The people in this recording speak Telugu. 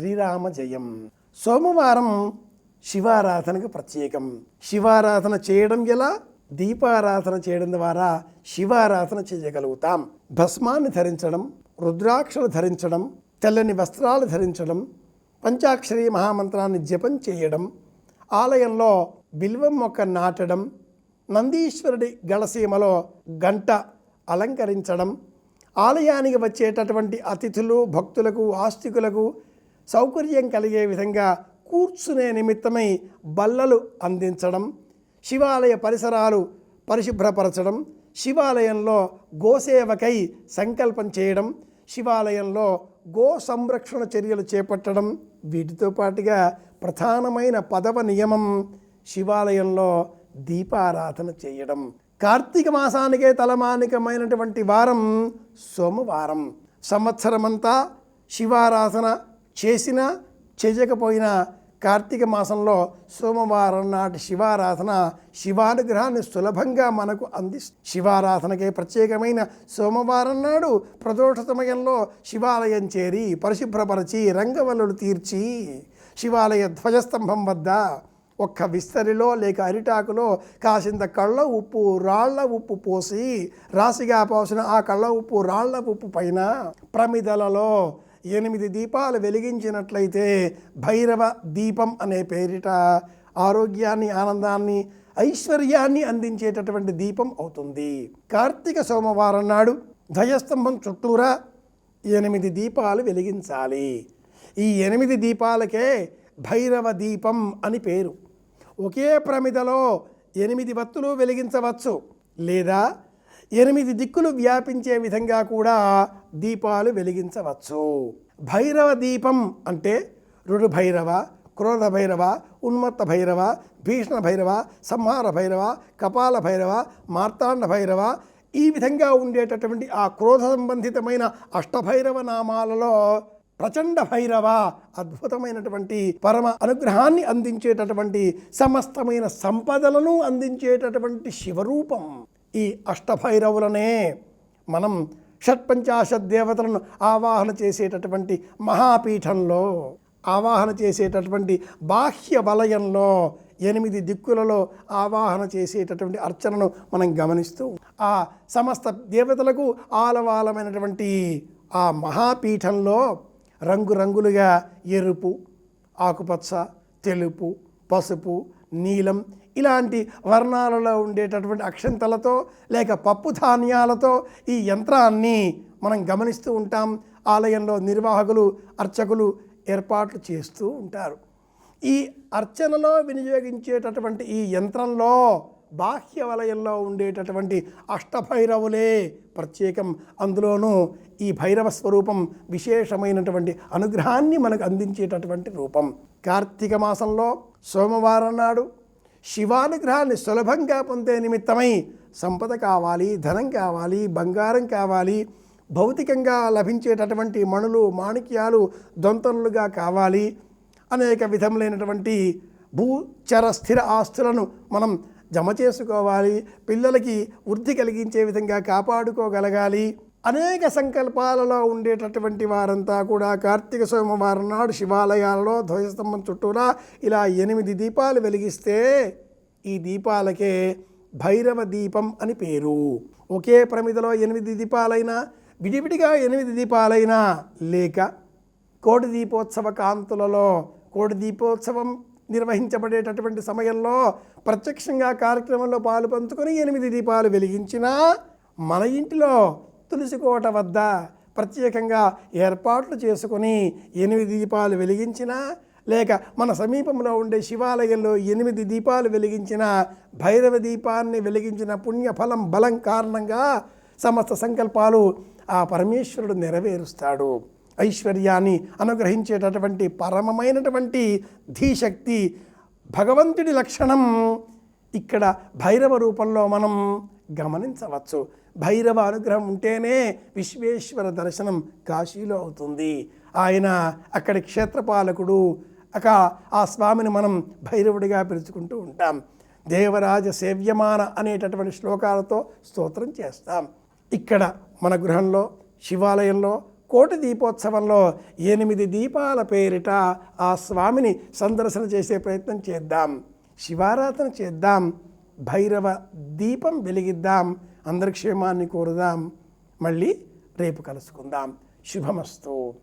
శ్రీరామ జయం. సోమవారం శివారాధనకు ప్రత్యేకం. శివారాధన చేయడం ఎలా? దీపారాధన చేయడం ద్వారా శివారాధన చేయగలుగుతాం. భస్మాన్ని ధరించడం రుద్రాక్షలు ధరించడం తెల్లని వస్త్రాలు ధరించడం పంచాక్షరి మహామంత్రాన్ని జపం చేయడం ఆలయంలో బిల్వం మొక్క నాటడం నందీశ్వరుడి గళసీమలో గంట అలంకరించడం ఆలయానికి వచ్చేటటువంటి అతిథులు భక్తులకు ఆస్తికులకు సౌకర్యం కలిగే విధంగా కూర్చునే నిమిత్తమై బల్లలు అందించడం శివాలయ పరిసరాలు పరిశుభ్రపరచడం శివాలయంలో గోసేవకై సంకల్పం చేయడం శివాలయంలో గో సంరక్షణ చర్యలు చేపట్టడం వీటితో పాటుగా ప్రధానమైన పదవ నియమం శివాలయంలో దీపారాధన చేయడం. కార్తీక మాసానికే తలమానికమైనటువంటి వారం సోమవారం. సంవత్సరమంతా శివారాధన చేసినా చేయకపోయినా కార్తీక మాసంలో సోమవారం నాటి శివారాధన శివానుగ్రహాన్ని సులభంగా మనకు అంది శివారాధనకే ప్రత్యేకమైన సోమవారం నాడు ప్రదోష సమయంలో శివాలయం చేరి పరిశుభ్రపరచి రంగవల్లులు తీర్చి శివాలయ ధ్వజస్తంభం వద్ద ఒక్క విస్తరిలో లేక అరిటాకులో కాసింత కళ్ళ ఉప్పు రాళ్ళ ఉప్పు పోసి రాశిగా పోసిన ఆ కళ్ళ ఉప్పు రాళ్ళ ఉప్పు పైన ప్రమిదలలో ఎనిమిది దీపాలు వెలిగించినట్లయితే భైరవ దీపం అనే పేరిట ఆరోగ్యాన్ని ఆనందాన్ని ఐశ్వర్యాన్ని అందించేటటువంటి దీపం అవుతుంది. కార్తీక సోమవారం నాడు ధ్వజస్తంభం చుట్టూరా ఎనిమిది దీపాలు వెలిగించాలి. ఈ ఎనిమిది దీపాలకే భైరవ దీపం అని పేరు. ఒకే ప్రమిదలో ఎనిమిది వత్తులు వెలిగించవచ్చు. లేదా ఎనిమిది దిక్కులు వ్యాపించే విధంగా కూడా దీపాలు వెలిగించవచ్చు. భైరవ దీపం అంటే రుడు భైరవ క్రోధ భైరవ ఉన్మత్త భైరవ భీషణ భైరవ సంహార భైరవ కపాల భైరవ మార్తాండ భైరవ ఈ విధంగా ఉండేటటువంటి ఆ క్రోధ సంబంధితమైన అష్టభైరవ నామాలలో ప్రచండ భైరవ అద్భుతమైనటువంటి పరమ అనుగ్రహాన్ని అందించేటటువంటి సమస్తమైన సంపదలను అందించేటటువంటి శివరూపం. ఈ అష్టభైరవులనే మనం షట్పంచాశత్ దేవతలను ఆవాహన చేసేటటువంటి మహాపీఠంలో ఆవాహన చేసేటటువంటి బాహ్య వలయంలో ఎనిమిది దిక్కులలో ఆవాహన చేసేటటువంటి అర్చనను మనం గమనిస్తూ ఆ సమస్త దేవతలకు ఆలవాలమైనటువంటి ఆ మహాపీఠంలో రంగురంగులుగా ఎరుపు ఆకుపచ్చ తెలుపు పసుపు నీలం ఇలాంటి వర్ణాలలో ఉండేటటువంటి అక్షంతలతో లేక పప్పు ధాన్యాలతో ఈ యంత్రాన్ని మనం గమనిస్తూ ఉంటాం. ఆలయంలో నిర్వాహకులు అర్చకులు ఏర్పాట్లు చేస్తూ ఉంటారు. ఈ అర్చనలో వినియోగించేటటువంటి ఈ యంత్రంలో బాహ్య వలయంలో ఉండేటటువంటి అష్టభైరవులే ప్రత్యేకం. అందులోనూ ఈ భైరవ స్వరూపం విశేషమైనటువంటి అనుగ్రహాన్ని మనకు అందించేటటువంటి రూపం. కార్తీక మాసంలో సోమవారం నాడు శివానుగ్రహాన్ని సులభంగా పొందే నిమిత్తమై సంపద కావాలి ధనం కావాలి బంగారం కావాలి భౌతికంగా లభించేటటువంటి మణులు మాణిక్యాలు దొంతలుగా కావాలి. అనేక విధములైనటువంటి భూచర స్థిర ఆస్తులను మనం జమ చేసుకోవాలి. పిల్లలకి వృద్ధి కలిగించే విధంగా కాపాడుకోగలగాలి. అనేక సంకల్పాలలో ఉండేటటువంటి వారంతా కూడా కార్తీక సోమవారం నాడు శివాలయాలలో ధ్వజస్తంభం చుట్టూరా ఇలా ఎనిమిది దీపాలు వెలిగిస్తే ఈ దీపాలకే భైరవ దీపం అని పేరు. ఒకే ప్రమిదలో ఎనిమిది దీపాలైనా విడివిడిగా ఎనిమిది దీపాలైనా లేక కోటి దీపోత్సవ కాంతులలో కోటి దీపోత్సవం నిర్వహించబడేటటువంటి సమయంలో ప్రత్యక్షంగా కార్యక్రమంలో పాలు పంచుకొని ఎనిమిది దీపాలు వెలిగించినా మన ఇంటిలో తులసి కోట వద్ద ప్రత్యేకంగా ఏర్పాట్లు చేసుకొని ఎనిమిది దీపాలు వెలిగించినా లేక మన సమీపంలో ఉండే శివాలయంలో ఎనిమిది దీపాలు వెలిగించిన భైరవ దీపాన్ని వెలిగించిన పుణ్యఫలం బలం కారణంగా సమస్త సంకల్పాలు ఆ పరమేశ్వరుడు నెరవేరుస్తాడు. ఐశ్వర్యాన్ని అనుగ్రహించేటటువంటి పరమమైనటువంటి ధీశక్తి భగవంతుడి లక్షణం ఇక్కడ భైరవ రూపంలో మనం గమనించవచ్చు. భైరవ అనుగ్రహం ఉంటేనే విశ్వేశ్వర దర్శనం కాశీలో అవుతుంది. ఆయన అక్కడి క్షేత్రపాలకుడు అక ఆ స్వామిని మనం భైరవుడిగా పిలుచుకుంటూ ఉంటాం. దేవరాజ సేవ్యమాన అనేటటువంటి శ్లోకాలతో స్తోత్రం చేస్తాం. ఇక్కడ మన గృహంలో శివాలయంలో కోటి దీపోత్సవంలో ఎనిమిది దీపాల పేరిట ఆ స్వామిని సందర్శన చేసే ప్రయత్నం చేద్దాం. శివారాధన చేద్దాం. భైరవ దీపం వెలిగిద్దాం. అందరి క్షేమాన్ని కోరుదాం. మళ్ళీ రేపు కలుసుకుందాం. శుభమస్తు.